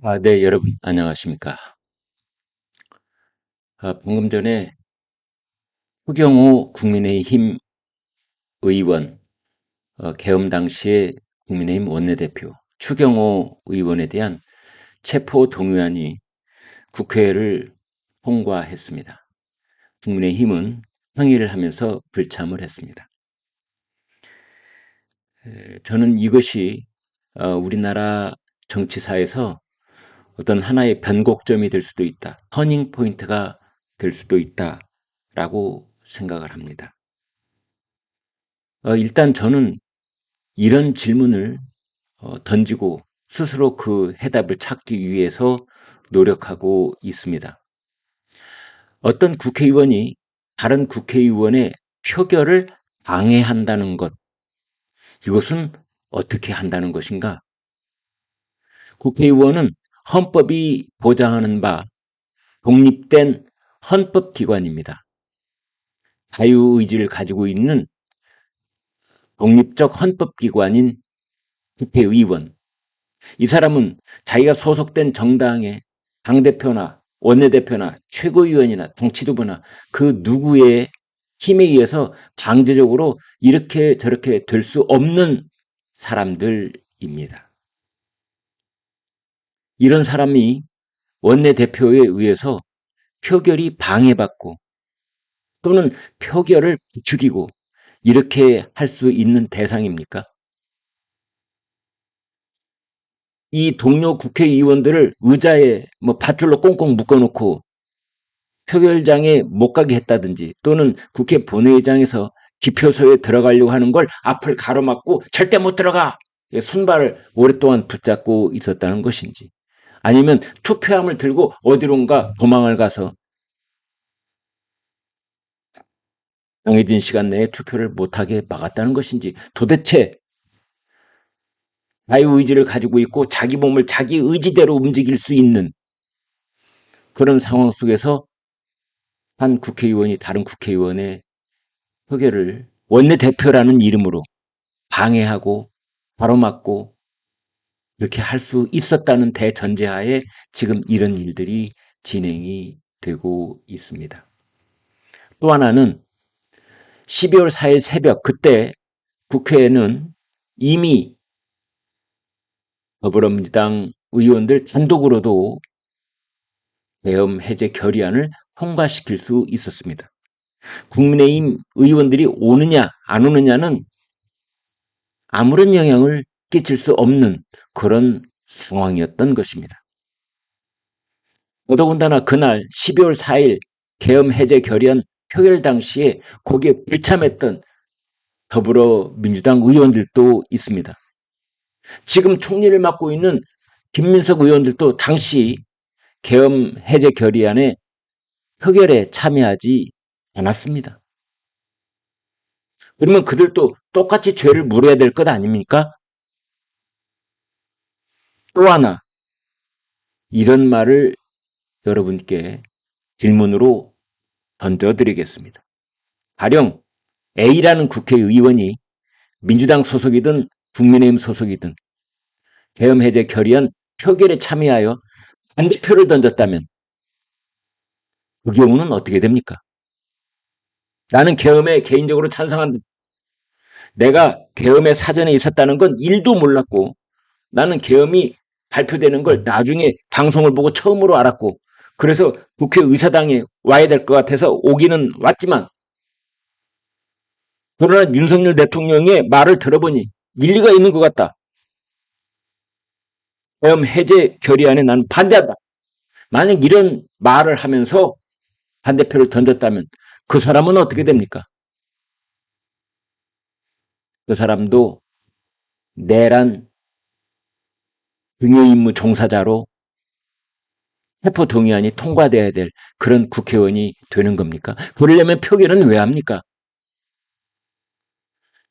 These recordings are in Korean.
아, 네, 여러분, 안녕하십니까. 아, 방금 전에 후경호 국민의힘 의원, 어, 계엄 당시에 국민의힘 원내대표 추경호 의원에 대한 체포 동의안이 국회를 통과했습니다. 국민의힘은 항의를 하면서 불참을 했습니다. 에, 저는 이것이 어, 우리나라 정치사에서 어떤 하나의 변곡점이 될 수도 있다. 터닝 포인트가 될 수도 있다 라고 생각을 합니다. 어, 일단 저는 이런 질문을 어, 던지고 스스로 그 해답을 찾기 위해서 노력하고 있습니다. 어떤 국회의원이 다른 국회의원의 표결을 방해한다는 것, 이것은 어떻게 한다는 것인가? 국회의원은 헌법이 보장하는 바 독립된 헌법기관입니다. 자유의지를 가지고 있는 독립적 헌법기관인 국회의원. 이 사람은 자기가 소속된 정당의 당대표나 원내대표나 최고위원이나 정치도부나 그 누구의 힘에 의해서 강제적으로 이렇게 저렇게 될 수 없는 사람들입니다. 이런 사람이 원내대표에 의해서 표결이 방해받고 또는 표결을 부추기고 이렇게 할 수 있는 대상입니까? 이 동료 국회의원들을 의자에 뭐 밧줄로 꽁꽁 묶어놓고 표결장에 못 가게 했다든지 또는 국회 본회의장에서 기표소에 들어가려고 하는 걸 앞을 가로막고 절대 못 들어가! 손발을 오랫동안 붙잡고 있었다는 것인지 아니면 투표함을 들고 어디론가 도망을 가서 정해진 시간 내에 투표를 못하게 막았다는 것인지 도대체 자유 의지를 가지고 있고 자기 몸을 자기 의지대로 움직일 수 있는 그런 상황 속에서 한 국회의원이 다른 국회의원의 표결을 원내대표라는 이름으로 방해하고 바로막고 이렇게 할 수 있었다는 대전제하에 지금 이런 일들이 진행이 되고 있습니다. 또 하나는 12월 4일 새벽 그때 국회에는 이미 더불어민주당 의원들 단독으로도 계엄 해제 결의안을 통과시킬 수 있었습니다. 국민의힘 의원들이 오느냐 안 오느냐는 아무런 영향을 끼칠 수 없는 그런 상황이었던 것입니다. 더더군다나 그날 12월 4일 계엄 해제 결의안 표결 당시에 거기에 불참했던 더불어민주당 의원들도 있습니다. 지금 총리를 맡고 있는 김민석 의원들도 당시 계엄 해제 결의안에 표결에 참여하지 않았습니다. 그러면 그들도 똑같이 죄를 물어야 될 것 아닙니까? 또 하나 이런 말을 여러분께 질문으로 던져드리겠습니다. 가령 A라는 국회의원이 민주당 소속이든 국민의힘 소속이든 계엄 해제 결의안 표결에 참여하여 반대표를 던졌다면 그 경우는 어떻게 됩니까? 나는 계엄에 개인적으로 찬성한다. 내가 계엄의 사전에 있었다는 건 일도 몰랐고 나는 계엄이 발표되는 걸 나중에 방송을 보고 처음으로 알았고 그래서 국회 의사당에 와야 될 것 같아서 오기는 왔지만 그러나 윤석열 대통령의 말을 들어보니 일리가 있는 것 같다. 계엄 해제 결의안에 나는 반대한다. 만약 이런 말을 하면서 반대표를 던졌다면 그 사람은 어떻게 됩니까? 그 사람도 내란 등의 임무 종사자로 해포 동의안이 통과돼야 될 그런 국회의원이 되는 겁니까? 그러려면 표결은 왜 합니까?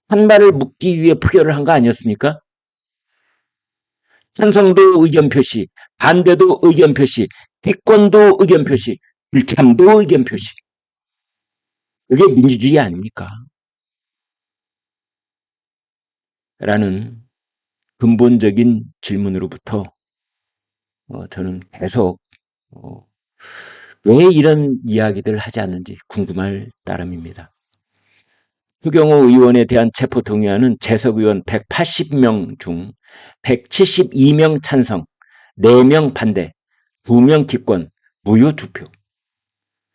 한 발을 묶기 위해 표결을 한 거 아니었습니까? 찬성도 의견 표시, 반대도 의견 표시, 대권도 의견 표시, 불참도 의견 표시. 그게 민주주의 아닙니까? 라는 근본적인 질문으로부터 어, 저는 계속 어, 왜 이런 이야기들을 하지 않는지 궁금할 따름입니다. 추경호 의원에 대한 체포 동의안은 재석 의원 180명 중 172명 찬성, 4명 반대, 2명 기권, 무효 투표.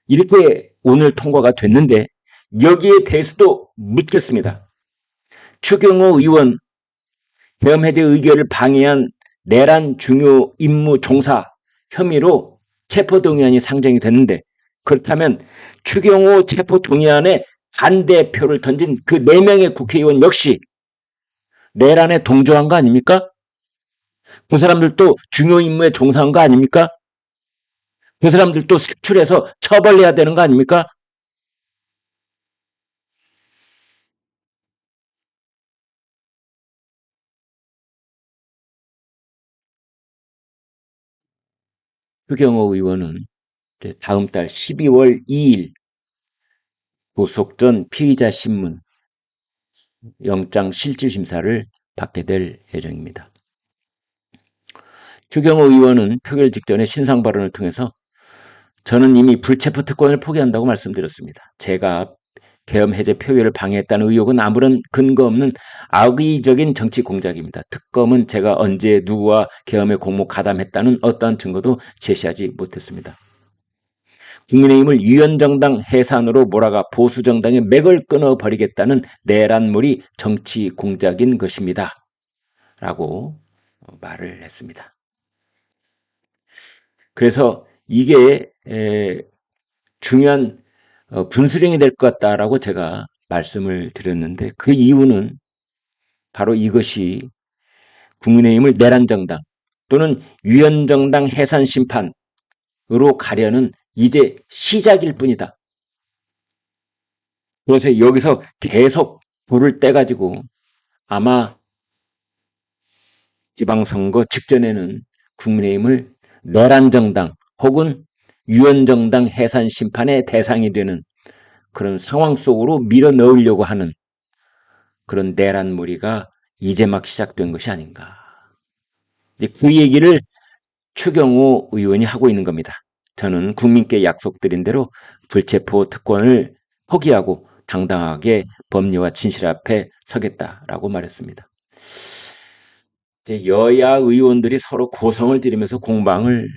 이렇게 오늘 통과가 됐는데 여기에 대해서도 묻겠습니다. 추경호 의원 계엄 해제 의결을 방해한 내란 중요 임무 종사 혐의로 체포 동의안이 상정이 됐는데 그렇다면 추경호 체포 동의안에 반대표를 던진 그네 명의 국회의원 역시 내란에 동조한 거 아닙니까? 그 사람들도 중요 임무에 종사한 거 아닙니까? 그 사람들도 색출해서 처벌해야 되는 거 아닙니까? 추경호 의원은 다음 달 12월 2일 구속 전 피의자 신문 영장 실질 심사를 받게 될 예정입니다. 추경호 의원은 표결 직전에 신상 발언을 통해서 저는 이미 불체포 특권을 포기한다고 말씀드렸습니다. 제가 계엄 해제 표결을 방해했다는 의혹은 아무런 근거 없는 악의적인 정치 공작입니다. 특검은 제가 언제 누구와 계엄에 공모 가담했다는 어떠한 증거도 제시하지 못했습니다. 국민의힘을 위원정당 해산으로 몰아가 보수정당의 맥을 끊어버리겠다는 내란물이 정치 공작인 것입니다. 라고 말을 했습니다. 그래서 이게 중요한 어, 분수령이 될 것 같다라고 제가 말씀을 드렸는데 그 이유는 바로 이것이 국민의힘을 내란정당 또는 위원정당 해산 심판으로 가려는 이제 시작일 뿐이다. 그래서 여기서 계속 불을 떼가지고 아마 지방선거 직전에는 국민의힘을 내란정당 혹은 유언정당 해산 심판의 대상이 되는 그런 상황 속으로 밀어 넣으려고 하는 그런 내란 무리가 이제 막 시작된 것이 아닌가. 그 얘기를 추경호 의원이 하고 있는 겁니다. 저는 국민께 약속드린 대로 불체포 특권을 포기하고 당당하게 법리와 진실 앞에 서겠다라고 말했습니다. 이제 여야 의원들이 서로 고성을 지르면서 공방을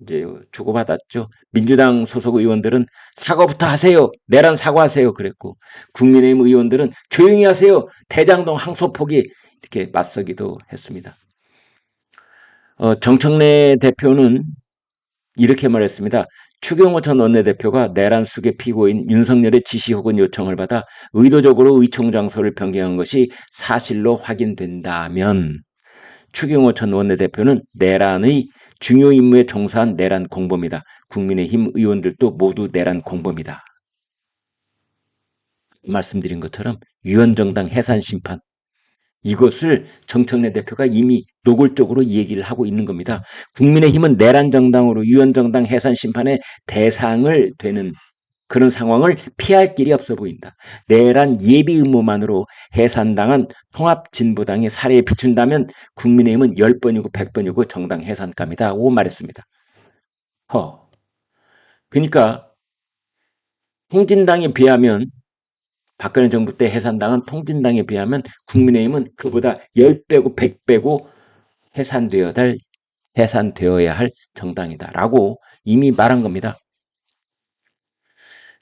이제 주고받았죠. 민주당 소속 의원들은 사과부터 하세요. 내란 사과하세요. 그랬고 국민의힘 의원들은 조용히 하세요. 대장동 항소 포기 이렇게 맞서기도 했습니다. 어, 정청래 대표는 이렇게 말했습니다. 추경호 전 원내대표가 내란 수의 피고인 윤석열의 지시 혹은 요청을 받아 의도적으로 의총 장소를 변경한 것이 사실로 확인된다면 추경호 전 원내대표는 내란의 중요 임무에 종사한 내란 공범이다. 국민의힘 의원들도 모두 내란 공범이다. 말씀드린 것처럼 유언정당 해산 심판 이것을 정청래 대표가 이미 노골적으로 얘기를 하고 있는 겁니다. 국민의힘은 내란 정당으로 유언 정당 해산 심판의 대상을 되는 그런 상황을 피할 길이 없어 보인다. 내란 예비 음모만으로 해산당한 통합진보당의 사례에 비춘다면 국민의힘은 10번이고 100번이고 정당 해산감이다. 고 말했습니다. 허. 그러니까 통진당에 비하면 박근혜 정부 때 해산당한 통진당에 비하면 국민의힘은 그보다 10배고 100배고 해산되어야 할, 해산되어야 할 정당이다라고 이미 말한 겁니다.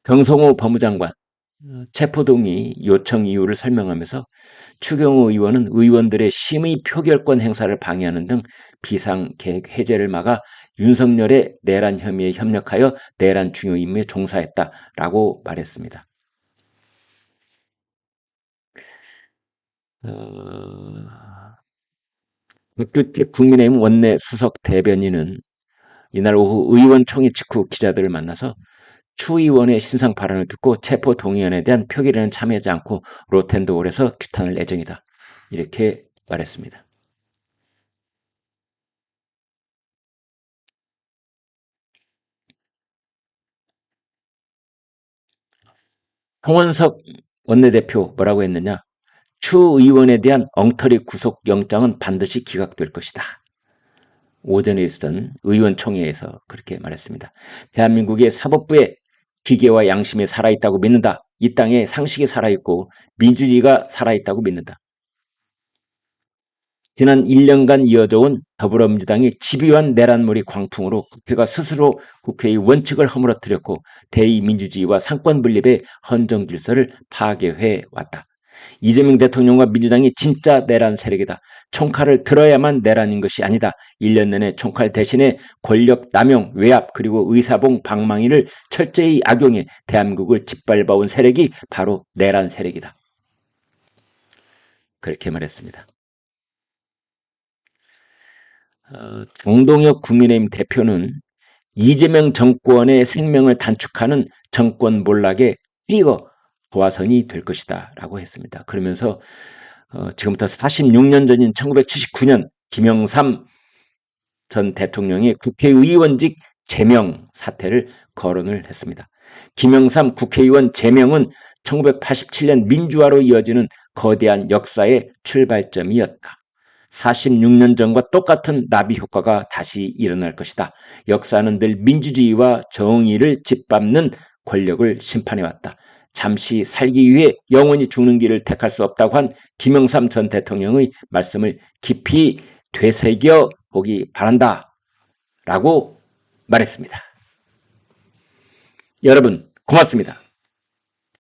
경성호 법무장관 체포동의 요청 이유를 설명하면서 추경호 의원은 의원들의 심의 표결권 행사를 방해하는 등 비상계획 해제를 막아 윤석열의 내란 혐의에 협력하여 내란 중요 임무에 종사했다라고 말했습니다. 어... 백두태 국민의힘 원내 수석 대변인은 이날 오후 의원총회 직후 기자들을 만나서 추 의원의 신상 발언을 듣고 체포 동의안에 대한 표결에는 참여하지 않고 로텐도홀에서 규탄할 예정이다. 이렇게 말했습니다. 홍원석 원내대표 뭐라고 했느냐? 추 의원에 대한 엉터리 구속 영장은 반드시 기각될 것이다. 오전에 있었던 의원총회에서 그렇게 말했습니다. 대한민국의 사법부에 기계와 양심이 살아있다고 믿는다. 이 땅에 상식이 살아있고 민주주의가 살아있다고 믿는다. 지난 1년간 이어져 온 더불어민주당이 집요한 내란몰이 광풍으로 국회가 스스로 국회의 원칙을 허물어뜨렸고 대의민주주의와 상권 분립의 헌정 질서를 파괴해 왔다. 이재명 대통령과 민주당이 진짜 내란 세력이다. 총칼을 들어야만 내란인 것이 아니다. 1년 내내 총칼 대신에 권력 남용, 외압 그리고 의사봉 방망이를 철저히 악용해 대한민국을 짓밟아온 세력이 바로 내란 세력이다. 그렇게 말했습니다. 어, 정동혁 국민의힘 대표는 이재명 정권의 생명을 단축하는 정권 몰락의 트리거 도화선이 될 것이다 라고 했습니다. 그러면서 어, 지금부터 46년 전인 1979년 김영삼 전 대통령의 국회의원직 제명 사태를 거론을 했습니다. 김영삼 국회의원 제명은 1987년 민주화로 이어지는 거대한 역사의 출발점이었다. 46년 전과 똑같은 나비 효과가 다시 일어날 것이다. 역사는 늘 민주주의와 정의를 짓밟는 권력을 심판해왔다. 잠시 살기 위해 영원히 죽는 길을 택할 수 없다고 한 김영삼 전 대통령의 말씀을 깊이 되새겨 보기 바란다. 라고 말했습니다. 여러분, 고맙습니다.